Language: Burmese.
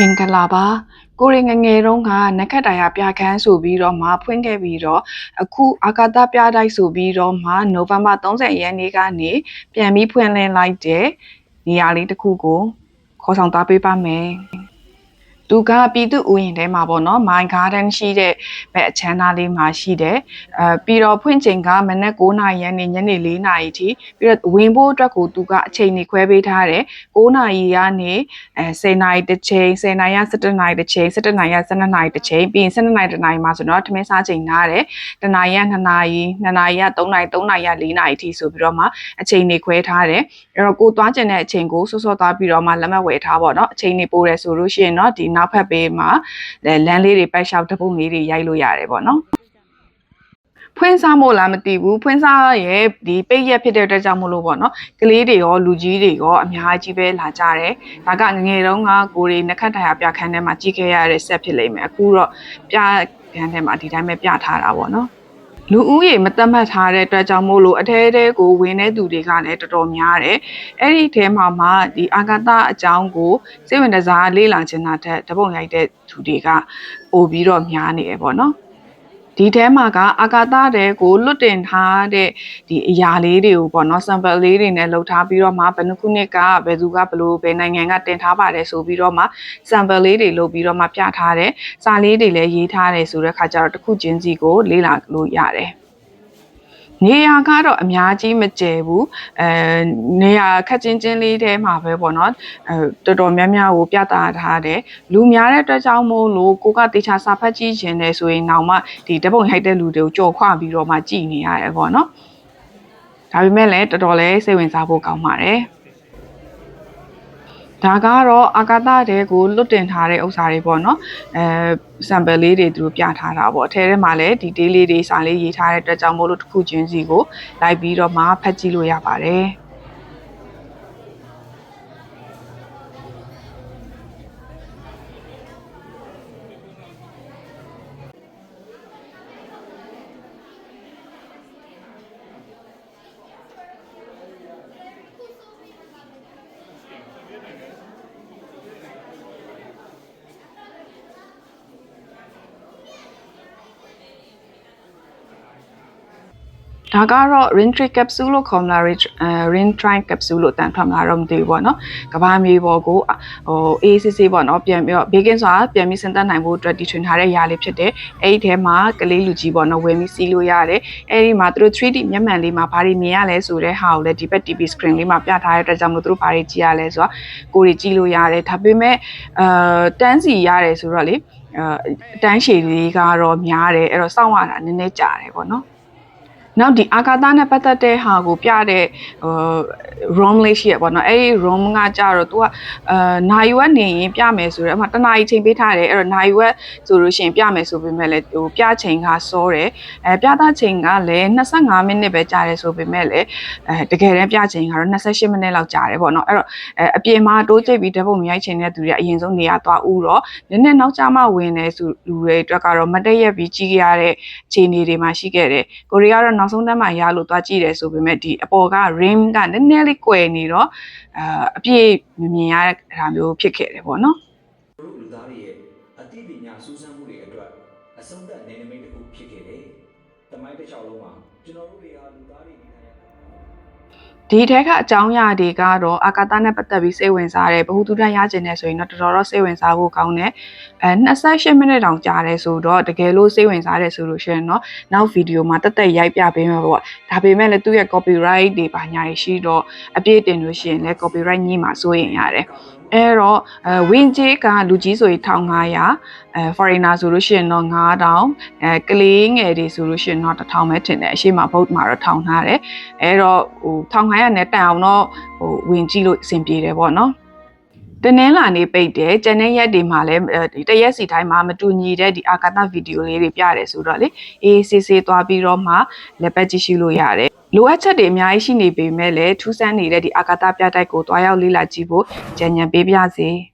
မင်္ဂလာပါကိုရီငယ်ငယ်တုန်းကနက်ခတ်တရားပြခန်းဆိုပြီးတော့မှဖွင့်ခဲ့ပြီးတော့အခုအာကာသပြတိုက်ဆိုပြီးတော့မှနိုဝင်ဘာ30ရက်နေ့ကနေပြန်ပြီးဖွင့်လင်းလိုက်တဲ့နေရာလေးတစ်ခုကိုခေါ်ဆောင်သွားပေးပါမယ် သူကပြည်သူဥယျာဉ်ထဲမှာပေါ့နော် My Garden ရှိတဲ့ဘက်အချမ်းသားလေးမှာရှိတယ်အဲပြီးတော့ဖွင့်ချိန်ကမနက်9:00နာရီရက်နေ့ညနေ4:00နာရီထိပြီးတော့ဝင်ဖို့အတွက်ကိုသူကအချိန်နေခွဲပေးထားတယ်9:00နာရီကနေအဲ10:00နာရီတစ်ချိန်10:00နာရီက17:00နာရီတစ်ချိန်17:00နာရီက12:00နာရီတစ်ချိန်ပြီးရင်12:00နာရီတစ်နာရီမှာဆိုတော့ထမင်းစားချိန်နားတယ်တနာရီက2နာရီ2နာရီက3နာရီ3နာရီက4နာရီထိဆိုပြီးတော့မှအချိန်နေခွဲထားတယ်အဲ့တော့ကိုသွားကျင်တဲ့အချိန်ကိုစောစောသွားပြီးတော့မှလက်မှတ်ဝယ်ထားပေါ့နော်အချိန်နေပိုးတယ်ဆိုလို့ရှိရင်တော့ဒီနောက်ဖက်ပေးမှာလမ်းလေးတွေပတ်လျှောက်တပုတ်လေးတွေရိုက်လို့ရတယ်ပေါ့နော်ဖွင့်စားမို့လားမသိဘူးဖွင့်စားရဲ့ဒီပိတ်ရက်ဖြစ်တဲ့အတွက်ကြောင့်မို့လို့ပေါ့နော်ကလေးတွေရောလူကြီးတွေရောအများကြီးပဲလာကြတယ်ဒါကငငယ်တုန်းကကိုရီနက်ခတ်တိုင်ပြခန်းထဲမှာကြီးခဲ့ရတဲ့ဆက်ဖြစ်လိမ့်မယ်အခုတော့ပြခန်းထဲမှာဒီတိုင်းပဲပြထားတာပေါ့နော် လူဦးရေမတတ်မှတ်ထားတဲ့အတွက်ကြောင့်မို့လို့အထဲထဲကိုဝင်တဲ့သူတွေကလည်းတော်တော်များတယ်။အဲ့ဒီထဲမှာမှဒီအာဂတအကြောင်းကိုစိတ်ဝင်စားလေ့လာချင်တာတဲ့တပုံရိုက်တဲ့သူတွေကပို့ပြီးတော့များနေတယ်ပေါ့နော်။ ဒီထဲမှာကအာကာသတဲ့ကိုလွတ်တင်ထားတဲ့ဒီအရာလေးတွေကိုပေါ့နော် sample လေးတွေနဲ့လုပ်ထားပြီးတော့မှဘယ်နှခုနှစ်ကဘယ်သူကဘလို့ဘယ်နိုင်ငံကတင်ထားပါတယ်ဆိုပြီးတော့မှ sample လေးတွေလုပ်ပြီးတော့မှပြထားတယ်စာလေးတွေလည်းရေးထားတယ်ဆိုတဲ့ခါကျတော့တစ်ခုချင်းစီကိုလေ့လာလို့ရတယ် နေရာကတော့အများကြီးမကျယ်ဘူးအဲနေရာခက်ချင်းချင်းလေးထဲမှာပဲပေါ့နော်အဲတော်တော်များများကိုပြသထားတယ်လူများတဲ့အတွက်ကြောင့်မို့လို့ကိုကတေချာစာဖတ်ကြည့်ခြင်းတယ်ဆိုရင်တော့မှဒီဓပုံရိုက်တဲ့လူတွေကိုကြော်ခွပြီးတော့မှကြည်နေရတယ်ပေါ့နော်ဒါပေမဲ့လည်းတော်တော်လေးစိတ်ဝင်စားဖို့ကောင်းပါတယ် ဒါကတော့အာကာသတဲကိုလွတ်တင်ထားတဲ့ဥစ္စာတွေပေါ့နော်အဲ sample လေးတွေသူတို့ပြထားတာပေါ့အထဲထဲမှာလည်း detail လေးတွေစာလေးရေးထားတဲ့အတွက်ကြောင့်မို့လို့တစ်ခုချင်းစီကိုလိုက်ပြီးတော့မှဖတ်ကြည့်လို့ရပါတယ် ဒါကတော့ ring trick capsule လို့ခေါ်မလား ring train capsule လို့တန်ထွက်မလားတော့မသိဘူးပေါ့နော်ကဘာမြေပေါ်ကိုဟိုအေးစစ်စစ်ပေါ့နော်ပြန်ပြီးတော့ baking ဆိုတာပြန်ပြီးစင်သက်နိုင်ဖို့အတွက်တီထွင်ထားတဲ့ຢာလေးဖြစ်တယ်အဲ့ဒီထဲမှာကလေးလူကြီးပေါ့နော်ဝင်ပြီးစီးလို့ရတယ်အဲ့ဒီမှာသူတို့ 3D မျက်မှန်လေးမှာဘာတွေမြင်ရလဲဆိုတဲ့ဟာကိုလည်းဒီဘက် TV screen လေးမှာပြထားတဲ့အတွက်ကြောင့်မလို့သူတို့ဘာတွေကြည့်ရလဲဆိုတော့ကိုယ်တွေကြည့်လို့ရတယ်ဒါပေမဲ့အာတန်းစီရတယ်ဆိုတော့လေအတန်းရှည်လေးကတော့များတယ်အဲ့တော့စောင့်ရတာနည်းနည်းကြာတယ်ပေါ့နော် နောက်ဒီအာကာသနဲ့ပတ်သက်တဲ့ဟာကိုပြတဲ့ဟို ROM လေးရှိရပေါ့နော်အဲ့ဒီ ROM ကကြတော့ तू ကအာနိုင်ဝက်နေရင်ပြမယ်ဆိုတော့အမှတနာရီချိန်ပေးထားတယ်အဲ့တော့နိုင်ဝက်ဆိုလို့ရှိရင်ပြမယ်ဆိုပေမဲ့လည်းဟိုပြချိန်ကစောတယ်အဲပြတာချိန်ကလည်း25မိနစ်ပဲကြာတယ်ဆိုပေမဲ့လည်းအဲတကယ်တမ်းပြချိန်ကတော့28မိနစ်လောက်ကြာတယ်ပေါ့နော်အဲ့တော့အဲအပြင်မှာတိုးကျိတ်ပြီးဓာတ်ပုံမြိုက်ချိန်တဲ့သူတွေကအရင်ဆုံးနေရာသွားဦးတော့နည်းနည်းနောက်ကျမှဝင်နေဆိုလူတွေအတွက်ကတော့မတည့်ရက်ပြီးကြီးရတဲ့အခြေအနေတွေမှာရှိခဲ့တယ်ကိုရီးယားကတော့နောက်ဆုံးတန်းမှရလို့သွားကြည့်တယ်ဆိုပေမဲ့ဒီအပေါ်က rim ကနည်းနည်းလေးကွယ်နေတော့အာအပြည့်မမြင်ရတဲ့ဒါမျိုးဖြစ်ခဲ့တယ်ပေါ့နော်တို့လူသားတွေရဲ့အသိပညာစူးစမ်းမှုတွေအတွက်အဆုံးသတ်နေနမိတ်တစ်ခုဖြစ်ခဲ့တယ်။တမိုင်းတစ်လျှောက်လုံးမှာကျွန်တော်တို့တွေဟာလူသားတွေနေထိုင်ရတဲ့ ဒီထဲကအကြောင်းအရာတွေကတော့အာကာသနဲ့ပတ်သက်ပြီးစိတ်ဝင်စားတယ်ဘ ഹു တုဒ္ဒရကျင်နေဆိုရင်တော့တော်တော်တော့စိတ်ဝင်စားဖို့ကောင်းတယ်အဲ28မိနစ်တောင်ကြာတယ်ဆိုတော့တကယ်လို့စိတ်ဝင်စားတယ်ဆိုလို့ရှိရင်တော့နောက်ဗီဒီယိုမှာတက်တက်ရိုက်ပြပေးမှာပေါ့ဒါပေမဲ့လည်းသူ့ရဲ့ copyright တွေပါညာတွေရှိတော့အပြည့်တင်လို့ရှိရင်လည်း copyright ညှိမှာစိုးရင်ရတယ်အဲ့တော့အဲဝင်းကြီးကလူကြီးဆိုရင်1500အဲ foreigner ဆိုလို့ရှိရင်တော့9000အဲကလေးငယ်တွေဆိုလို့ရှိရင်တော့1000ပဲထင်တယ်အရှိမ vote မှာတော့1000ထားတယ်အဲ့တော့ဟို1500နဲ့တန်အောင်တော့ဟိုဝင်ကြည့်လို့အဆင်ပြေတယ်ပေါ့နော်တနင်္လာနေ့ပိတ်တယ်ကျန်တဲ့ရက်တွေမှာလည်းဒီတရက်စီတိုင်းမှာမတူညီတဲ့ဒီအာကာသဗီဒီယိုလေးတွေပြတယ်ဆိုတော့လေအေးဆေးဆေးသွားပြီးတော့မှလက်ပတ်ကြည့်ရှုလို့ရတယ်လိုအပ်ချက်တွေအများကြီးရှိနေပေမဲ့လည်းထူးဆန်းနေတဲ့ဒီအာကာသပြတိုက်ကိုတွားရောက်လေ့လာကြည့်ဖို့ကြံဉာဏ်ပေးပါစေ။